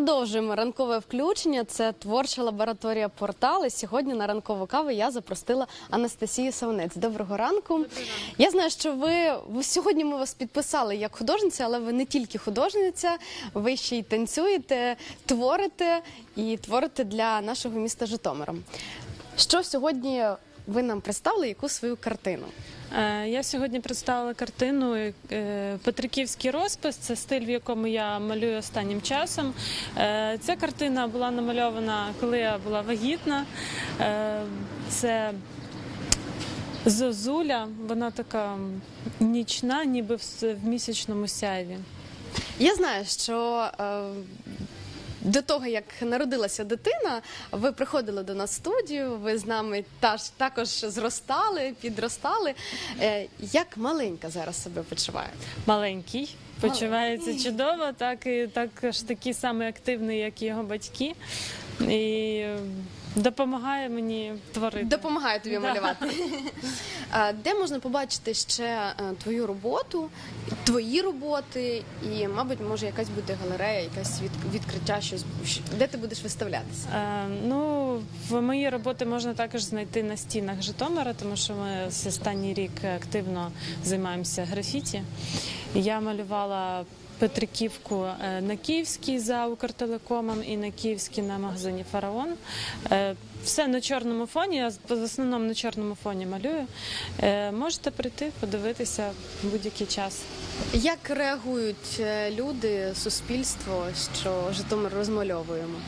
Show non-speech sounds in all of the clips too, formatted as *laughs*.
продовжуємо ранкове включення. Це творча лабораторія портал. І сьогодні на ранкову каву я запросила Анастасію Савнець. Доброго ранку. Я знаю, що ви сьогодні ми вас підписали як художниця, але ви не тільки художниця, ви ще й танцюєте, творите і творите для нашого міста Житомира. Що сьогодні ви нам представили? Яку свою картину? Е, Я сьогодні представила картину е, Петриківський розпис. Це стиль, в якому я малюю останнім часом. Е, Ця картина була намальована, коли я була вагітна. Це зозуля, вона така нічна, ніби в місячному сяйві. Я знаю, що до того, як народилася дитина, ви приходили до нас в студію, ви з нами також зростали, підростали. Е, як маленька зараз себе почуває? Маленький. Почувається чудово, так і також такий самий активний, як його батьки, і допомагає мені творити. Допомагає тобі малювати. *laughs* А, Де можна побачити ще е, твою роботу, твої роботи, і, мабуть, може якась буде галерея, якась від- відкриття, щось щ- де ти будеш виставлятися? Е, Ну, в мої роботи можна також знайти на стінах Житомира, тому що ми з останній рік активно займаємося графіті. Я малювала Петриківку е, на Київській за Укртелекомом і на Київській на магазині Фараон. Е, Все на чорному фоні, я в основному на чорному фоні малюю. Е, Можете прийти, подивитися будь-який час. Як реагують люди, суспільство, що Житомир розмальовуємо?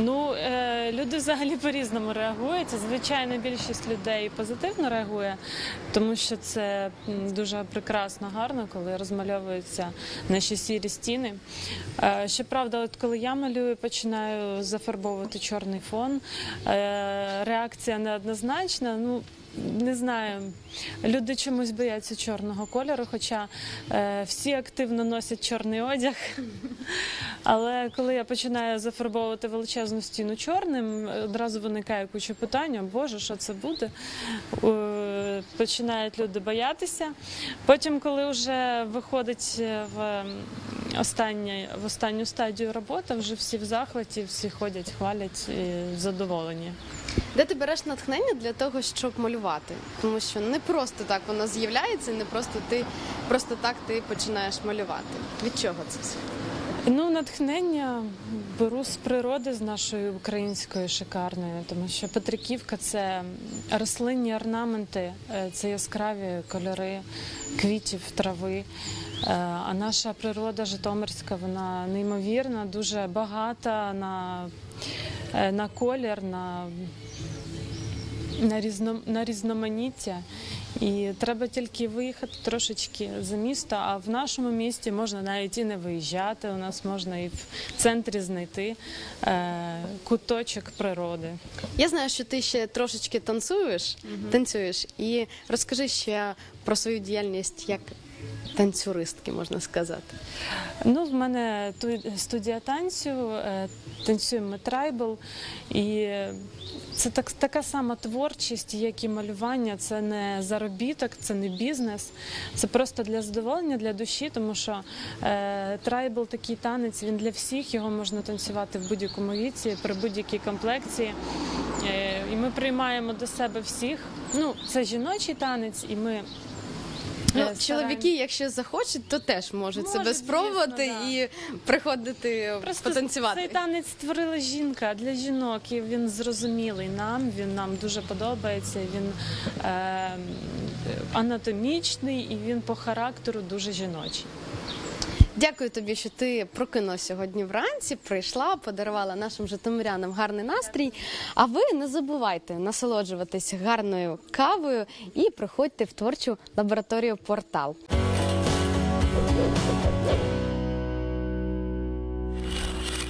Ну, е, люди взагалі по-різному реагують. Звичайно, більшість людей позитивно реагує, тому що це дуже прекрасно, гарно, коли розмальовуються наші сірі стіни. Е, щоправда, от коли я малюю, починаю зафарбовувати чорний фон. Е, реакція неоднозначна. Ну, не знаю, люди чомусь бояться чорного кольору, хоча е, всі активно носять чорний одяг. Але коли я починаю зафарбовувати величезну стіну чорним, одразу виникає куча питань, «О, Боже, що це буде? Е, Починають люди боятися. Потім, коли вже виходить в останнє, в останню стадію роботи, вже всі в захваті, всі ходять, хвалять і задоволені. Де ти береш натхнення для того, щоб малювати? Тому що не просто так воно з'являється, не просто ти просто так ти починаєш малювати. Від чого це все? Ну, натхнення беру з природи, з нашої української шикарної, тому що Петриківка це рослинні орнаменти, е, це яскраві кольори квітів, трави. Е, А наша природа Житомирська, вона неймовірна, дуже багата на, е, на колір, на, на, різно, на різноманіття. І треба тільки виїхати трошечки за місто. А в нашому місті можна навіть і не виїжджати. У нас можна і в центрі знайти е, куточок природи. Я знаю, що ти ще трошечки танцюєш, танцюєш, і розкажи ще про свою діяльність як танцюристки, можна сказати. Ну, в мене ту- студія танцю, е, танцюємо трайбл, і це так, така сама творчість, як і малювання. Це не заробіток, це не бізнес, це просто для задоволення, для душі, тому що е, трайбл такий танець, він для всіх, його можна танцювати в будь-якому віці, при будь-якій комплекції. Е, і ми приймаємо до себе всіх. Ну, це жіночий танець, і ми. Ну, е, чоловіки, якщо захочуть, то теж можуть себе спробувати звісно, да. і приходити потанцювати. цей танець створила жінка для жінок, і він зрозумілий нам. Він нам дуже подобається. Він е, анатомічний і він по характеру дуже жіночий. Дякую тобі, що ти прокинулася сьогодні вранці, прийшла, подарувала нашим житомирянам гарний настрій. А ви не забувайте насолоджуватись гарною кавою і приходьте в творчу лабораторію портал.